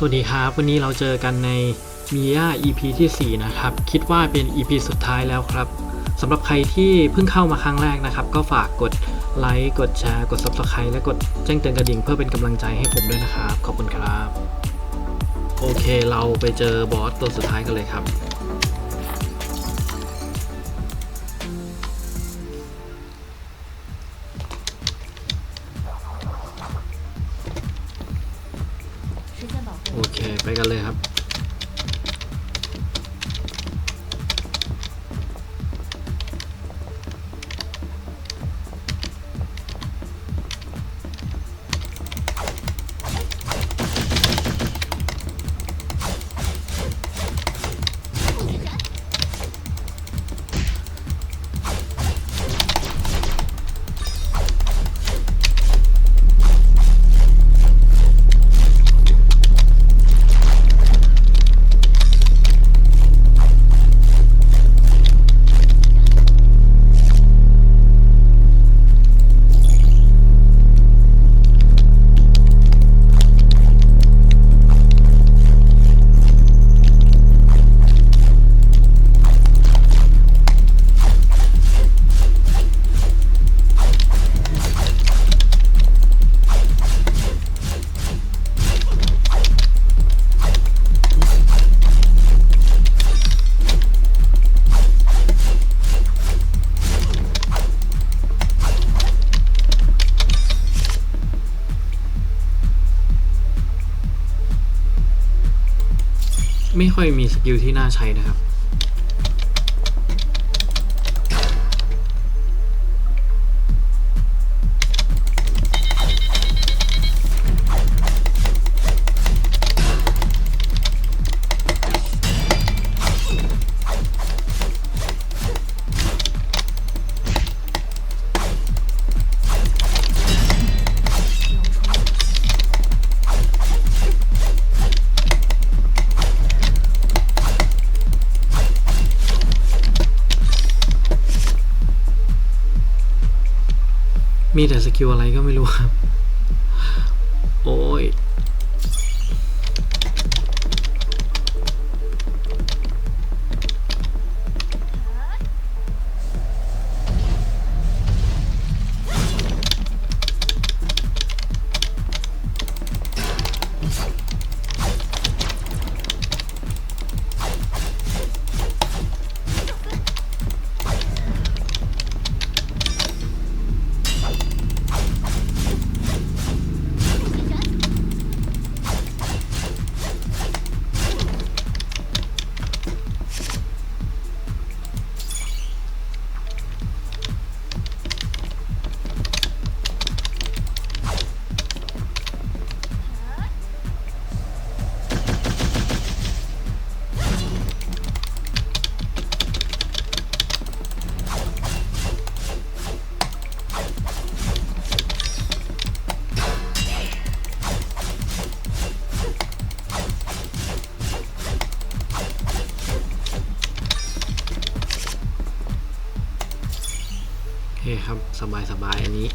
สวัสดีครับ วันนี้เราเจอกันในมีย่า EP ที่ 4 นะครับ คิดว่าเป็น EP สุดท้ายแล้วครับสำหรับใครที่เพิ่งเข้ามาครั้งแรกนะครับ ก็ฝากกดไลค์กดแชร์ กด Subscribe และกดแจ้งเตือนกระดิ่งเพื่อเป็นกำลังใจให้ผมด้วยนะครับ ขอบคุณครับ โอเคเราไปเจอบอสตัวสุดท้ายกันเลยครับ ไม่ค่อยมีสกิลที่น่าใช้นะครับ มีแต่สกิลอะไรก็ไม่รู้ครับ โอ้ย ครับสบายสบายอันนี้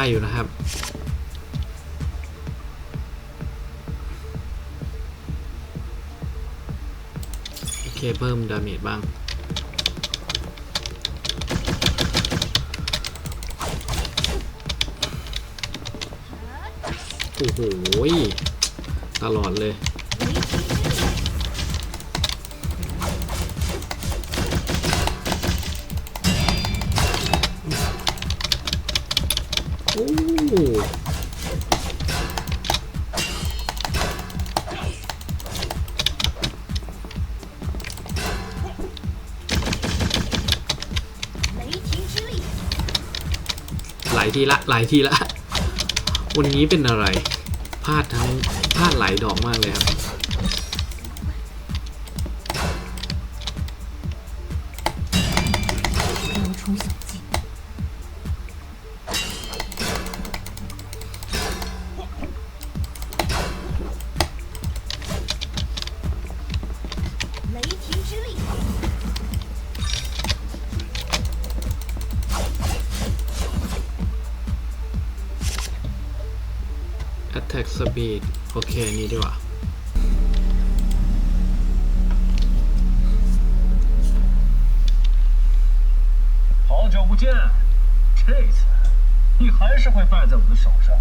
ได้อยู่นะครับ โอเค เพิ่มดาเมจบ้าง โอ้โห ตลอดเลย หลายทีละหลายทีละ วันนี้เป็นอะไร พลาดทั้งพลาดหลายดอกมากเลยครับ attack speed โอเค นี่ดีกว่า 好久不见，这次你还是会败在我的手上。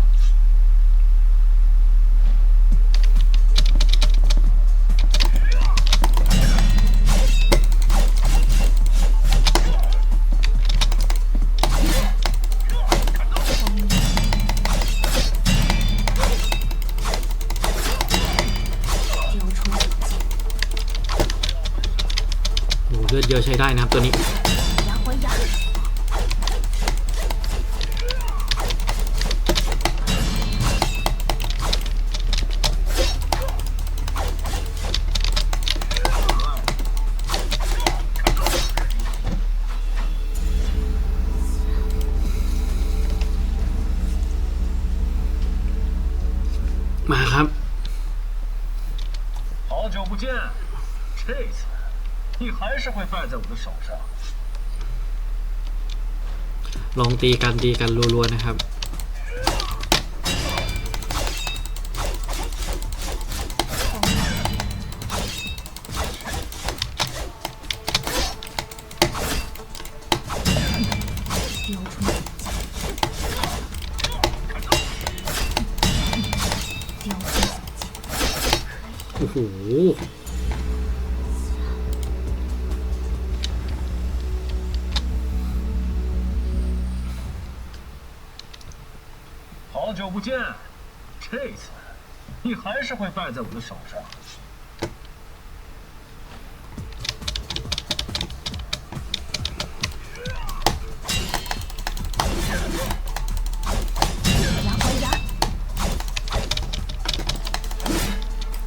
เลือดเยอะใช้ได้นะครับตัวนี้ 牙还牙， มาครับ 好久不见，这次 你还是会败在我的手上。 ลองตีกันตีกันรัวๆนะครับ 流出小径，流出小径， โอ้โห 久不见，这次你还是会败在我的手上。牙还牙，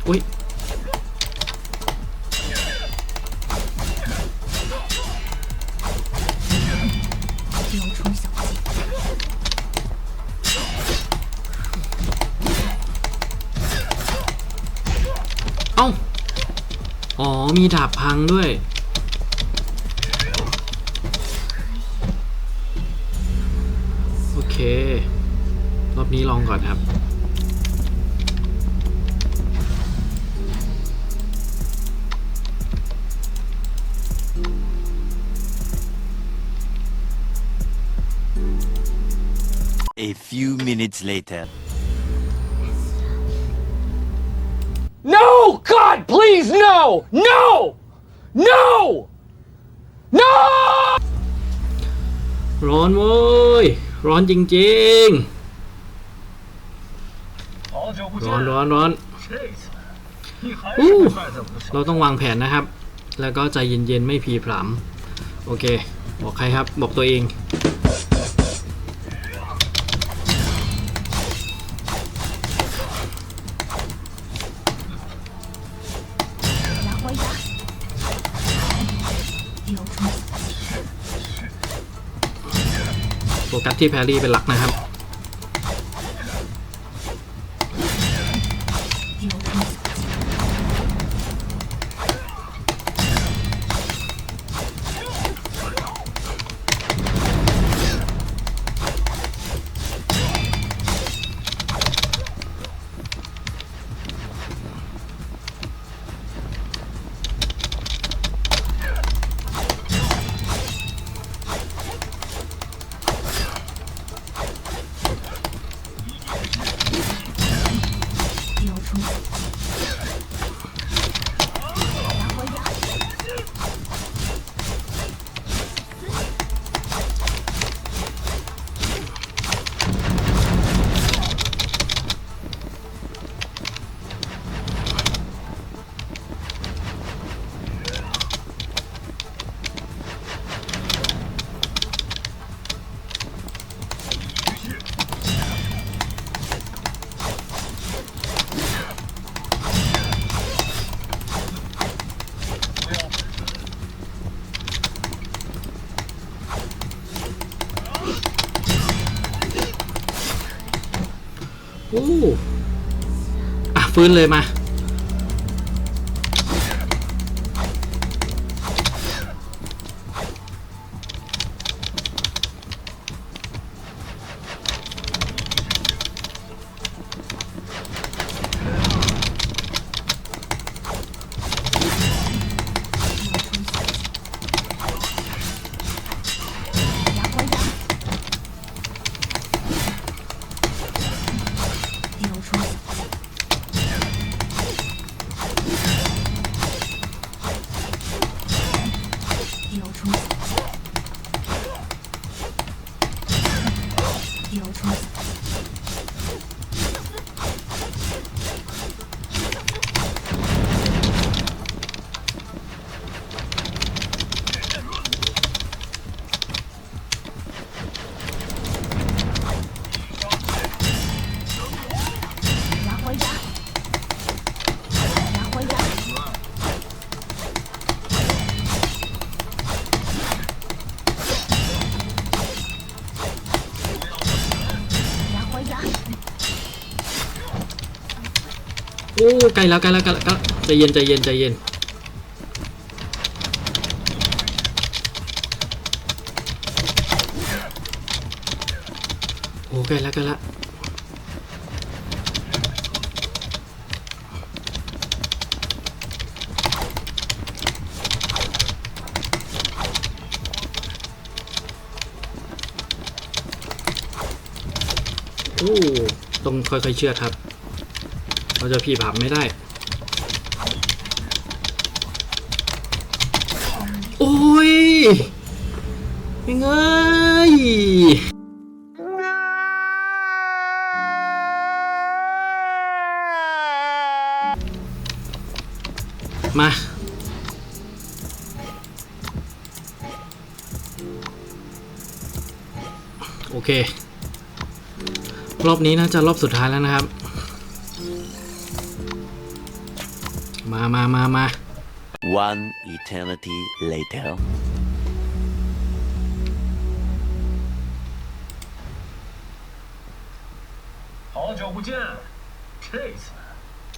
อุ้ย流出小 อ๋อ มีดาบพังด้วย โอเค รอบนี้ลองก่อนครับ A few minutes later. No! God, please, no! No! No! No! ร้อนเว้ย ร้อนจริงๆ ร้อนร้อนร้อนอู้เราต้องวางแผนนะครับ แล้วก็ใจเย็นๆ ไม่พีผลำมโอเค บอกใครครับ บอกตัวเอง โฟกัสที่แพรี่เป็นหลักนะครับ ฟื้นเลยมา อ้ใกล้แล้วใกล้แล้วใกล้แล้วใจเย็นใจเย็นใจเย็นโอ้ใกล้แล้วใกล้แล้วโอ้ต้องค่อยๆเชื่อครับ เราจะผีผับไม่ได้ โอ้ยยังไงมาโอเค รอบนี้น่าจะรอบสุดท้ายแล้วนะครับ มามามามา One eternity later. 好久不见，这次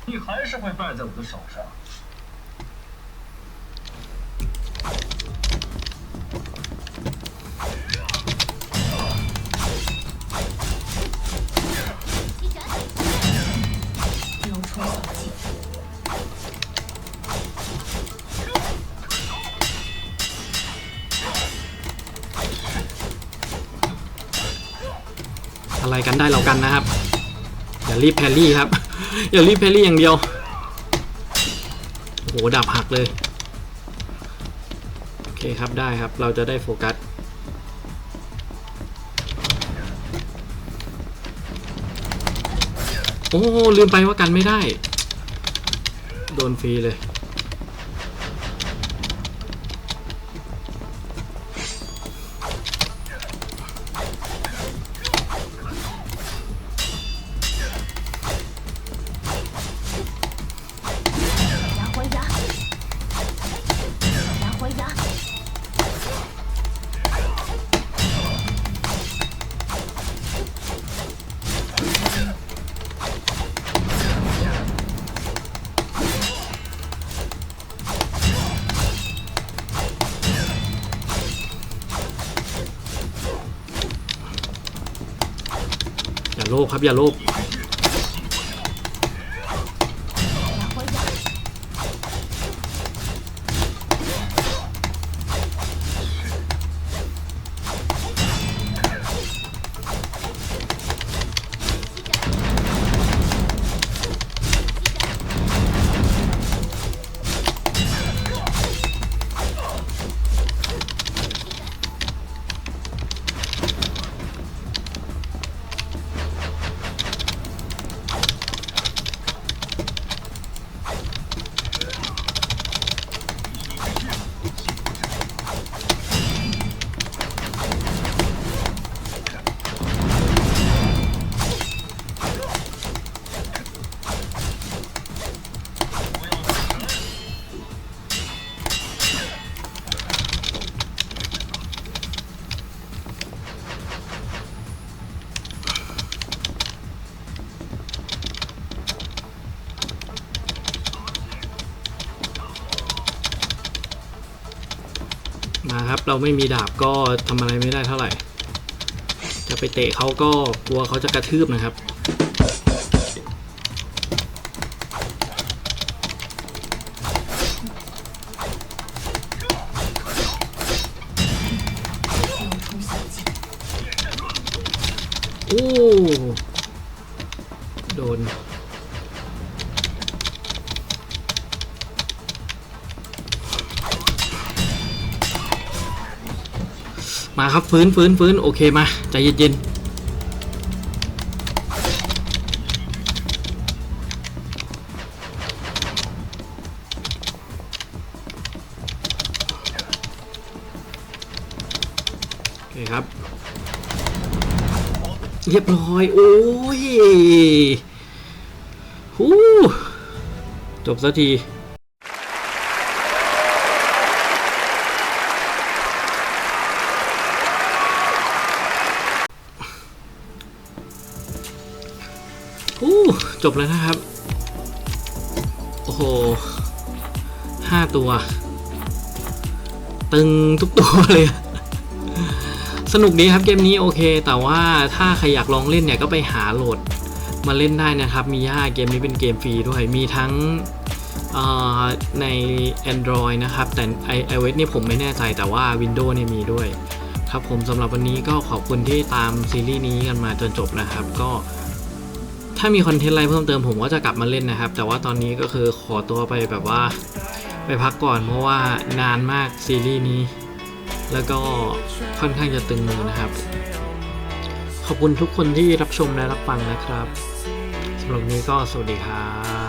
你还是会败在我的手上。 กันได้เรากันนะครับ อย่ารีบแพรรี่ครับ อย่ารีบแพรรี่อย่างเดียวโอ้โหดับหักเลยโอเคครับได้ครับเราจะได้โฟกัสโอ้ลืมไปว่ากันไม่ได้ โดนฟรีเลย โลภครับอย่าโลภ นะครับ เราไม่มีดาบก็ทำอะไรไม่ได้เท่าไหร่ จะไปเตะเขาก็กลัวเขาจะกระทืบนะครับ มาครับฟื้นฟื้นฟื้นโอเคมาใจเย็นๆโอเคครับ เรียบร้อย โอ้ยฮู้จบสักที จบแล้วนะครับ โอ้โหห้าตัว ตึงทุกตัวเลย สนุกดีครับเกมนี้โอเค แต่ว่าถ้าใครอยากลองเล่นเนี่ยก็ไปหาโหลดมาเล่นได้นะครับมีย่าเกมนี้เป็นเกมฟรีด้วย มีทั้งเอ่อใน Android นะครับ แต่ i- iOS นี่ผมไม่แน่ใจแต่ว่า Windows เนี่ยมีด้วย ครับผมสำหรับวันนี้ก็ขอบคุณที่ตามซีรีส์นี้กันมาจนจบนะครับ ก็ ถ้ามีคอนเทนต์อะไรเพิ่มเติมผมก็จะกลับมาเล่นนะครับ แต่ว่าตอนนี้ก็คือขอตัวไปแบบว่า ไปพักก่อนเพราะว่านานมากซีรีส์นี้ แล้วก็ค่อนข้างจะตึงมือนะครับ ขอบคุณทุกคนที่รับชมและรับฟังนะครับสำหรับวันนี้ก็สวัสดีครับ